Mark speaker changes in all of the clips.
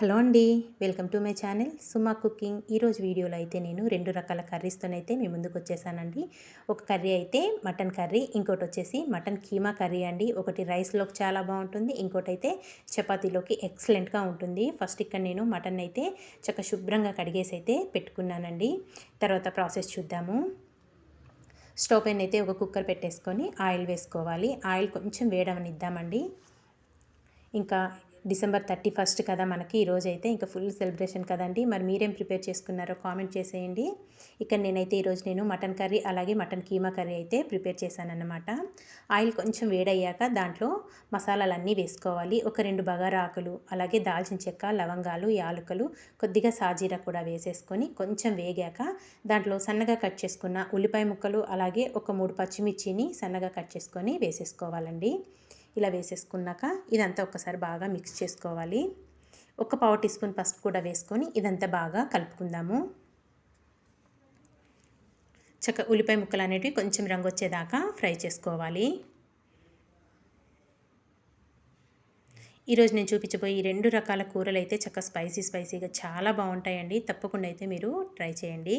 Speaker 1: Hello అండి welcome to my channel Suma cooking. ఈరోజు వీడియోలో అయితే నేను రెండు రకాల కర్రీస్తోనైతే మీ ముందుకు వచ్చేసానండి. ఒక కర్రీ అయితే మటన్ కర్రీ ఇంకోటి వచ్చేసి మటన్ కీమా కర్రీ అండి. ఒకటి రైస్లోకి చాలా బాగుంటుంది ఇంకోటి అయితే చపాతీలోకి ఎక్సలెంట్గా ఉంటుంది. ఫస్ట్ ఇక్కడ నేను మటన్ అయితే చక్క శుభ్రంగా కడిగేసి అయితే పెట్టుకున్నానండి. తర్వాత ప్రాసెస్ చూద్దాము. స్టవ్ పైన అయితే ఒక కుక్కర్ పెట్టేసుకొని ఆయిల్ వేసుకోవాలి. ఆయిల్ కొంచెం వేడవనిద్దామండి. ఇంకా డిసెంబర్ థర్టీ ఫస్ట్ కదా మనకి ఈరోజు అయితే ఇంకా ఫుల్ సెలబ్రేషన్ కదండి. మరి మీరేం ప్రిపేర్ చేసుకున్నారో కామెంట్ చేసేయండి. ఇక్కడ నేనైతే ఈరోజు నేను మటన్ కర్రీ అలాగే మటన్ కీమా కర్రీ అయితే ప్రిపేర్ చేశానన్నమాట. ఆయిల్ కొంచెం వేడయ్యాక దాంట్లో మసాలాలన్నీ వేసుకోవాలి. ఒక రెండు బగారా ఆకులు అలాగే దాల్చిన చెక్క లవంగాలు యాలకులు కొద్దిగా సాజీరా కూడా వేసేసుకొని కొంచెం వేగాక దాంట్లో సన్నగా కట్ చేసుకున్న ఉల్లిపాయ ముక్కలు అలాగే ఒక మూడు పచ్చిమిర్చిని సన్నగా కట్ చేసుకొని వేసేసుకోవాలండి. ఇలా వేసేసుకున్నాక ఇదంతా ఒకసారి బాగా మిక్స్ చేసుకోవాలి. ఒక పావు టీ స్పూన్ పసుపు కూడా వేసుకొని ఇదంతా బాగా కలుపుకుందాము. చక్క ఉల్లిపాయ ముక్కలు అనేటివి కొంచెం రంగు వచ్చేదాకా ఫ్రై చేసుకోవాలి. ఈరోజు నేను చూపించబోయే ఈ రెండు రకాల కూరలు అయితే చక్క స్పైసీ స్పైసీగా చాలా బాగుంటాయండి. తప్పకుండా అయితే మీరు ట్రై చేయండి.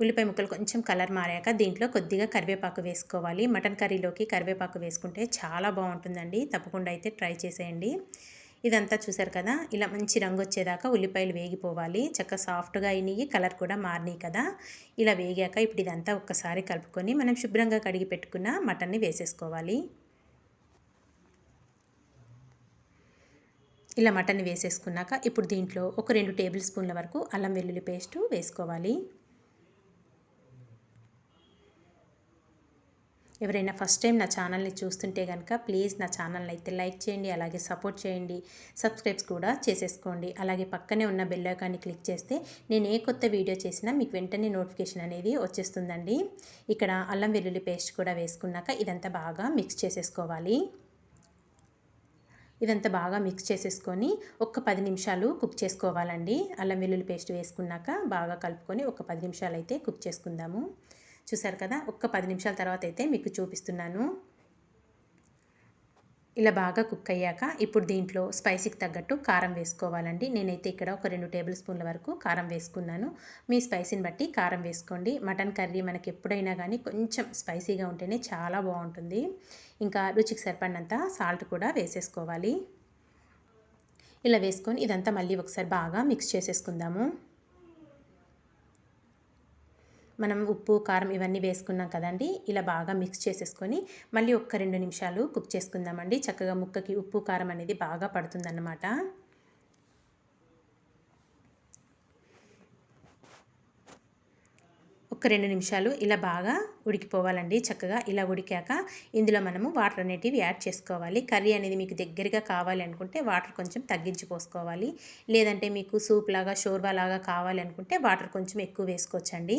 Speaker 1: ఉల్లిపాయ ముక్కలు కొంచెం కలర్ మారాక దీంట్లో కొద్దిగా కరివేపాకు వేసుకోవాలి. మటన్ కర్రీలోకి కరివేపాకు వేసుకుంటే చాలా బాగుంటుందండి. తప్పకుండా అయితే ట్రై చేసేయండి. ఇదంతా చూసారు కదా? ఇలా మంచి రంగు వచ్చేదాకా ఉల్లిపాయలు వేగిపోవాలి. చక్కగా సాఫ్ట్గా అయినాయి కలర్ కూడా మారినాయి కదా? ఇలా వేగాక ఇప్పుడు ఇదంతా ఒక్కసారి కలుపుకొని మనం శుభ్రంగా కడిగి పెట్టుకున్న మటన్ని వేసేసుకోవాలి. ఇలా మటన్ వేసేసుకున్నాక ఇప్పుడు దీంట్లో ఒక రెండు టేబుల్ స్పూన్ల వరకు అల్లం వెల్లుల్లి పేస్టు వేసుకోవాలి. ఎవరైనా ఫస్ట్ టైం నా ఛానల్ని చూస్తుంటే కనుక ప్లీజ్ నా ఛానల్ని అయితే లైక్ చేయండి అలాగే సపోర్ట్ చేయండి సబ్స్క్రైబ్స్ కూడా చేసేసుకోండి. అలాగే పక్కనే ఉన్న బెల్ ఐకాన్ని క్లిక్ చేస్తే నేను ఏ కొత్త వీడియో చేసినా మీకు వెంటనే నోటిఫికేషన్ అనేది వచ్చేస్తుందండి. ఇక్కడ అల్లం వెల్లుల్లి పేస్ట్ కూడా వేసుకున్నాక ఇదంతా బాగా మిక్స్ చేసేసుకోవాలి. ఇదంతా బాగా మిక్స్ చేసేసుకొని ఒక పది నిమిషాలు కుక్ చేసుకోవాలండి. అల్లం వెల్లుల్లి పేస్ట్ వేసుకున్నాక బాగా కలుపుకొని ఒక పది నిమిషాలు అయితే కుక్ చేసుకుందాము. చూసారు కదా? ఒక్క పది నిమిషాల తర్వాత అయితే మీకు చూపిస్తున్నాను. ఇలా బాగా కుక్ అయ్యాక ఇప్పుడు దీంట్లో స్పైసీకి తగ్గట్టు కారం వేసుకోవాలండి. నేనైతే ఇక్కడ ఒక రెండు టేబుల్ స్పూన్ల వరకు కారం వేసుకున్నాను. మీ స్పైసీని బట్టి కారం వేసుకోండి. మటన్ కర్రీ మనకి ఎప్పుడైనా కానీ కొంచెం స్పైసీగా ఉంటేనే చాలా బాగుంటుంది. ఇంకా రుచికి సరిపడినంత సాల్ట్ కూడా వేసేసుకోవాలి. ఇలా వేసుకొని ఇదంతా మళ్ళీ ఒకసారి బాగా మిక్స్ చేసేసుకుందాము. మనం ఉప్పు కారం ఇవన్నీ వేసుకున్నాం కదండి. ఇలా బాగా మిక్స్ చేసేసుకొని మళ్ళీ ఒక్క రెండు నిమిషాలు కుక్ చేసుకుందామండి. చక్కగా ముక్కకి ఉప్పు కారం అనేది బాగా పడుతుందన్నమాట. ఒక రెండు నిమిషాలు ఇలా బాగా ఉడికిపోవాలండి. చక్కగా ఇలా ఉడికాక ఇందులో మనము వాటర్ అనేటివి యాడ్ చేసుకోవాలి. కర్రీ అనేది మీకు దగ్గరగా కావాలి అనుకుంటే వాటర్ కొంచెం తగ్గించి పోసుకోవాలి. లేదంటే మీకు సూప్ లాగా షోర్బా లాగా కావాలి అనుకుంటే వాటర్ కొంచెం ఎక్కువ వేసుకోవచ్చండి.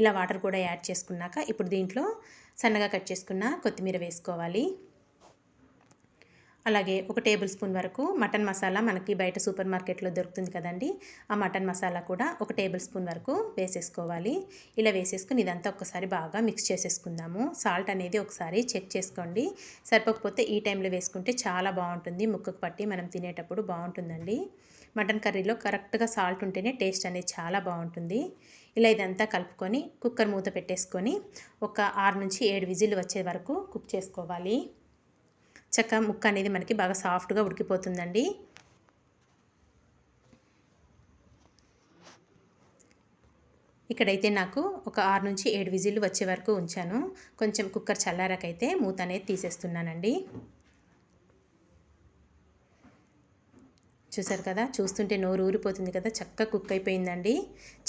Speaker 1: ఇలా వాటర్ కూడా యాడ్ చేసుకున్నాక ఇప్పుడు దీంట్లో సన్నగా కట్ చేసుకున్న కొత్తిమీర వేసుకోవాలి. అలాగే ఒక టేబుల్ స్పూన్ వరకు మటన్ మసాలా మనకి బయట సూపర్ మార్కెట్లో దొరుకుతుంది కదండి. ఆ మటన్ మసాలా కూడా ఒక టేబుల్ స్పూన్ వరకు వేసేసుకోవాలి. ఇలా వేసేసుకుని ఇదంతా ఒకసారి బాగా మిక్స్ చేసేసుకుందాము. సాల్ట్ అనేది ఒకసారి చెక్ చేసుకోండి. సరిపోకపోతే ఈ టైంలో వేసుకుంటే చాలా బాగుంటుంది. ముక్కకు పట్టి మనం తినేటప్పుడు బాగుంటుందండి. మటన్ కర్రీలో కరెక్ట్గా సాల్ట్ ఉంటేనే టేస్ట్ అనేది చాలా బాగుంటుంది. ఇలా ఇదంతా కలుపుకొని కుక్కర్ మూత పెట్టేసుకొని ఒక ఆరు నుంచి ఏడు విజిల్ వచ్చే వరకు కుక్ చేసుకోవాలి. చక్క ముక్క అనేది మనకి బాగా సాఫ్ట్గా ఉడికిపోతుందండి. ఇక్కడైతే నాకు ఒక ఆరు నుంచి ఏడు విజిల్లు వచ్చే వరకు ఉంచాను. కొంచెం కుక్కర్ చల్లారకైతే మూత అనేది తీసేస్తున్నానండి. చూసారు కదా? చూస్తుంటే నోరు ఊరిపోతుంది కదా? చక్కగా కుక్ అయిపోయిందండి.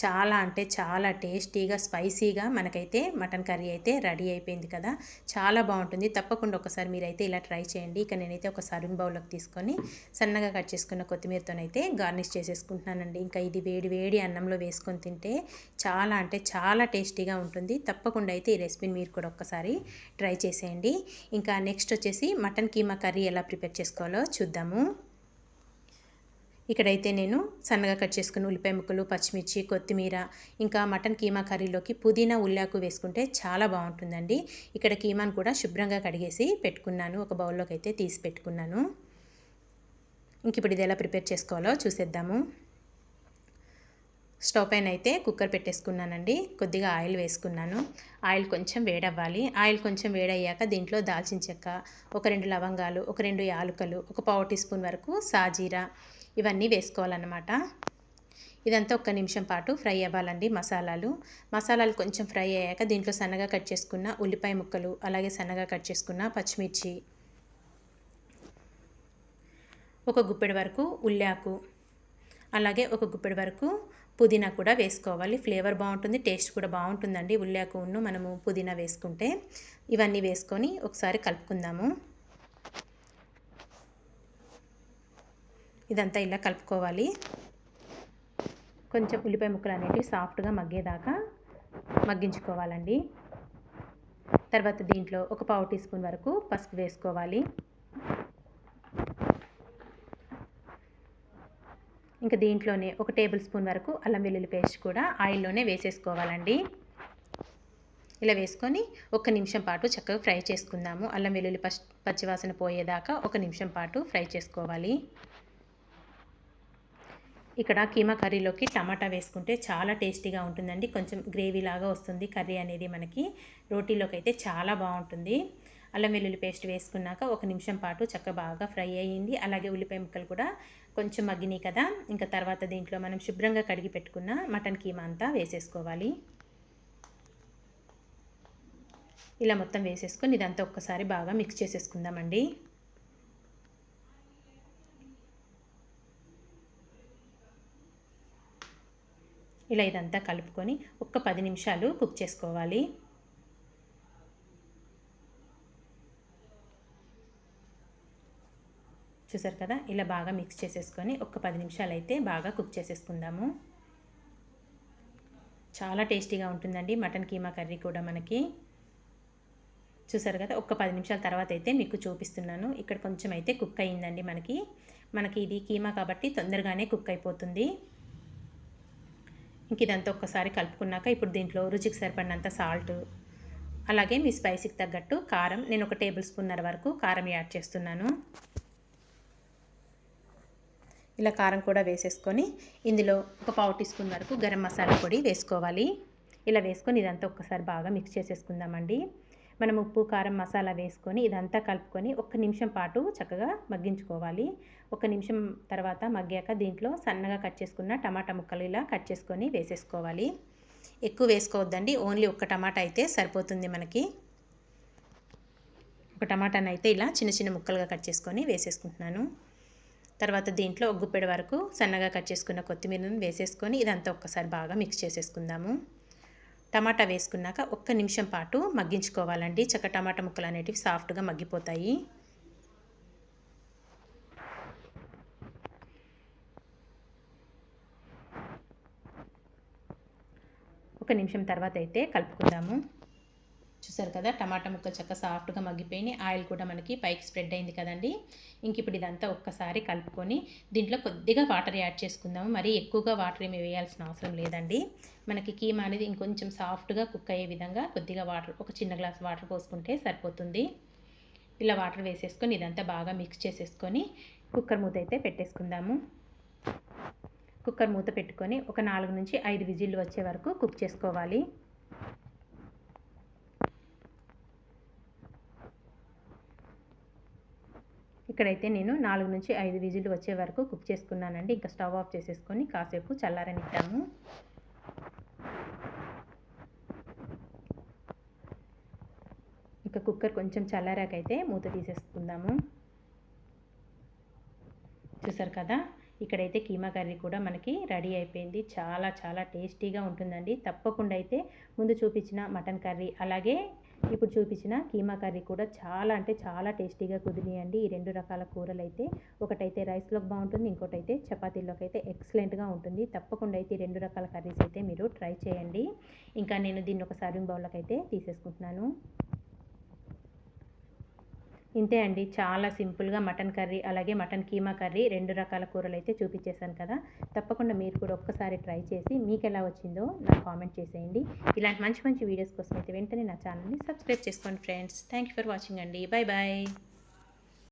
Speaker 1: చాలా అంటే చాలా టేస్టీగా స్పైసీగా మనకైతే మటన్ కర్రీ అయితే రెడీ అయిపోయింది కదా? చాలా బాగుంటుంది. తప్పకుండా ఒకసారి మీరైతే ఇలా ట్రై చేయండి. ఇక నేనైతే ఒక సర్వింగ్ బౌల్లోకి తీసుకొని సన్నగా కట్ చేసుకున్న కొత్తిమీరతోనైతే గార్నిష్ చేసేసుకుంటున్నానండి. ఇంకా ఇది వేడి వేడి అన్నంలో వేసుకొని తింటే చాలా అంటే చాలా టేస్టీగా ఉంటుంది. తప్పకుండా అయితే ఈ రెసిపీని మీరు కూడా ఒక్కసారి ట్రై చేసేయండి. ఇంకా నెక్స్ట్ వచ్చేసి మటన్ కీమా కర్రీ ఎలా ప్రిపేర్ చేసుకోవాలో చూద్దాము. ఇక్కడైతే నేను సన్నగా కట్ చేసుకున్న ఉల్లిపాయ ముక్కలు పచ్చిమిర్చి కొత్తిమీర ఇంకా మటన్ కీమా కర్రీలోకి పుదీనా ఉల్లాకు వేసుకుంటే చాలా బాగుంటుందండి. ఇక్కడ కీమాను కూడా శుభ్రంగా కడిగేసి పెట్టుకున్నాను. ఒక బౌల్లోకి అయితే తీసి పెట్టుకున్నాను. ఇంక ఇప్పుడు ఇది ఎలా ప్రిపేర్ చేసుకోవాలో చూసేద్దాము. స్టవ్ పైన అయితే కుక్కర్ పెట్టేసుకున్నానండి. కొద్దిగా ఆయిల్ వేసుకున్నాను. ఆయిల్ కొంచెం వేడవ్వాలి. ఆయిల్ కొంచెం వేడయ్యాక దీంట్లో దాల్చిన చెక్క ఒక రెండు లవంగాలు ఒక రెండు యాలుకలు ఒక పావు టీ స్పూన్ వరకు సాజీరా ఇవన్నీ వేసుకోవాలన్నమాట. ఇదంతా ఒక్క నిమిషం పాటు ఫ్రై అవ్వాలండి మసాలాలు. మసాలాలు కొంచెం ఫ్రై అయ్యాక దీంట్లో సన్నగా కట్ చేసుకున్న ఉల్లిపాయ ముక్కలు అలాగే సన్నగా కట్ చేసుకున్న పచ్చిమిర్చి. ఒక గుప్పెడి వరకు ఉల్లాకు అలాగే ఒక గుప్పెడి వరకు పుదీనా కూడా వేసుకోవాలి. ఫ్లేవర్ బాగుంటుంది టేస్ట్ కూడా బాగుంటుందండి ఉల్లాకును మనము పుదీనా వేసుకుంటే. ఇవన్నీ వేసుకొని ఒకసారి కలుపుకుందాము. ఇదంతా ఇలా కలుపుకోవాలి. కొంచెం ఉల్లిపాయ ముక్కలు అనేవి సాఫ్ట్గా మగ్గేదాకా మగ్గించుకోవాలండి. తర్వాత దీంట్లో ఒక పావు టీ స్పూన్ వరకు పసుపు వేసుకోవాలి. ఇంకా దీంట్లోనే ఒక టేబుల్ స్పూన్ వరకు అల్లం వెల్లుల్లి పేస్ట్ కూడా ఆయిల్లోనే వేసేసుకోవాలండి. ఇలా వేసుకొని ఒక నిమిషం పాటు చక్కగా ఫ్రై చేసుకుందాము. అల్లం వెల్లుల్లి పచ్చివాసన పోయేదాకా ఒక నిమిషం పాటు ఫ్రై చేసుకోవాలి. ఇక్కడ కీమా కర్రీలోకి టమాటా వేసుకుంటే చాలా టేస్టీగా ఉంటుందండి. కొంచెం గ్రేవీ లాగా వస్తుంది కర్రీ అనేది మనకి. రోటీలోకి అయితే చాలా బాగుంటుంది. అల్లం వెల్లుల్లి పేస్ట్ వేసుకున్నాక ఒక నిమిషం పాటు చక్క బాగా ఫ్రై అయ్యింది. అలాగే ఉల్లిపాయ ముక్కలు కూడా కొంచెం మగ్గినాయి కదా. ఇంకా తర్వాత దీంట్లో మనం శుభ్రంగా కడిగి పెట్టుకున్న మటన్ కీమా అంతా వేసేసుకోవాలి. ఇలా మొత్తం వేసేసుకొని ఇదంతా ఒక్కసారి బాగా మిక్స్ చేసేసుకుందామండి. ఇలా ఇదంతా కలుపుకొని ఒక్క పది నిమిషాలు కుక్ చేసుకోవాలి. చూసారు కదా? ఇలా బాగా మిక్స్ చేసేసుకొని ఒక పది నిమిషాలు అయితే బాగా కుక్ చేసేసుకుందాము. చాలా టేస్టీగా ఉంటుందండి మటన్ కీమా కర్రీ కూడా మనకి. చూసారు కదా? ఒక్క పది నిమిషాల తర్వాత అయితే మీకు చూపిస్తున్నాను. ఇక్కడ కొంచెం అయితే కుక్ అయ్యిందండి మనకి. మనకి ఇది కీమా కాబట్టి తొందరగానే కుక్ అయిపోతుంది. ఇంక ఇదంతా ఒక్కసారి కలుపుకున్నాక ఇప్పుడు దీంట్లో రుచికి సరిపడినంత సాల్ట్ అలాగే మీ స్పైసీకి తగ్గట్టు కారం నేను ఒక టేబుల్ స్పూన్నర వరకు కారం యాడ్ చేస్తున్నాను. ఇలా కారం కూడా వేసేసుకొని ఇందులో ఒక పావు టీ స్పూన్ వరకు గరం మసాలా పొడి వేసుకోవాలి. ఇలా వేసుకొని ఇదంతా ఒక్కసారి బాగా మిక్స్ చేసేసుకుందామండి. మనం ఉప్పు కారం మసాలా వేసుకొని ఇదంతా కలుపుకొని ఒక్క నిమిషం పాటు చక్కగా మగ్గించుకోవాలి. ఒక నిమిషం తర్వాత మగ్గాక దీంట్లో సన్నగా కట్ చేసుకున్న టమాటా ముక్కలు ఇలా కట్ చేసుకొని వేసేసుకోవాలి. ఎక్కువ వేసుకోవద్దండి. ఓన్లీ ఒక్క టమాటా అయితే సరిపోతుంది మనకి. ఒక టమాటాని అయితే ఇలా చిన్న చిన్న ముక్కలుగా కట్ చేసుకొని వేసేసుకుంటున్నాను. తర్వాత దీంట్లో ఒగ్గుపెడ వరకు సన్నగా కట్ చేసుకున్న కొత్తిమీరను వేసేసుకొని ఇదంతా ఒక్కసారి బాగా మిక్స్ చేసేసుకుందాము. టమాటా వేసుకున్నాక ఒక్క నిమిషం పాటు మగ్గించుకోవాలండి. చక్క టమాటా ముక్కలు అనేటివి సాఫ్ట్గా మగ్గిపోతాయి. ఒక నిమిషం తర్వాత అయితే కలుపుకుందాము. చూసారు కదా టమాటా ముక్క చక్క సాఫ్ట్గా మగ్గిపోయి ఆయిల్ కూడా మనకి పైకి స్ప్రెడ్ అయింది కదండి. ఇంక ఇప్పుడు ఇదంతా ఒక్కసారి కలుపుకొని దీంట్లో కొద్దిగా వాటర్ యాడ్ చేసుకుందాము. మరీ ఎక్కువగా వాటర్ ఏమి వేయాల్సిన అవసరం లేదండి. మనకి కీమా అనేది ఇంకొంచెం సాఫ్ట్గా కుక్ అయ్యే విధంగా కొద్దిగా వాటర్ ఒక చిన్న గ్లాస్ వాటర్ పోసుకుంటే సరిపోతుంది. ఇలా వాటర్ వేసేసుకొని ఇదంతా బాగా మిక్స్ చేసేసుకొని కుక్కర్ మూత అయితే పెట్టేసుకుందాము. కుక్కర్ మూత పెట్టుకొని ఒక నాలుగు నుంచి ఐదు విజిల్లు వచ్చే వరకు కుక్ చేసుకోవాలి. ఇక్కడైతే నేను నాలుగు నుంచి ఐదు విజిల్ వచ్చే వరకు కుక్ చేసుకున్నానండి. ఇంకా స్టవ్ ఆఫ్ చేసేసుకొని కాసేపు చల్లారనిద్దాము. ఇంకా కుక్కర్ కొంచెం చల్లారాకైతే మూత తీసేసుకుందాము. చూసారు కదా? ఇక్కడైతే కీమా కర్రీ కూడా మనకి రెడీ అయిపోయింది. చాలా చాలా టేస్టీగా ఉంటుందండి. తప్పకుండా అయితే ముందు చూపించిన మటన్ కర్రీ అలాగే ఇప్పుడు చూపించిన కీమా కర్రీ కూడా చాలా అంటే చాలా టేస్టీగా కుదిరియండి ఈ రెండు రకాల కూరలు అయితే ఒకటైతే రైస్లోకి బాగుంటుంది ఇంకోటైతే చపాతీలోకి అయితే ఎక్సలెంట్గా ఉంటుంది. తప్పకుండా అయితే ఈ రెండు రకాల కర్రీస్ అయితే మీరు ట్రై చేయండి. ఇంకా నేను దీన్ని ఒక సర్వింగ్ బౌల్లోకి అయితే తీసేసుకుంటున్నాను. ఇంతే అండి. చాలా సింపుల్గా మటన్ కర్రీ అలాగే మటన్ కీమా కర్రీ రెండు రకాల కూరలు అయితే చూపించేశాను కదా. తప్పకుండా మీరు కూడా ఒక్కసారి ట్రై చేసి మీకు ఎలా వచ్చిందో నాకు కామెంట్ చేసేయండి. ఇలాంటి మంచి మంచి వీడియోస్ కోసం అయితే వెంటనే నా ఛానల్ని సబ్స్క్రైబ్ చేసుకోండి ఫ్రెండ్స్. థ్యాంక్ ఫర్ వాచింగ్ అండి. Bye bye.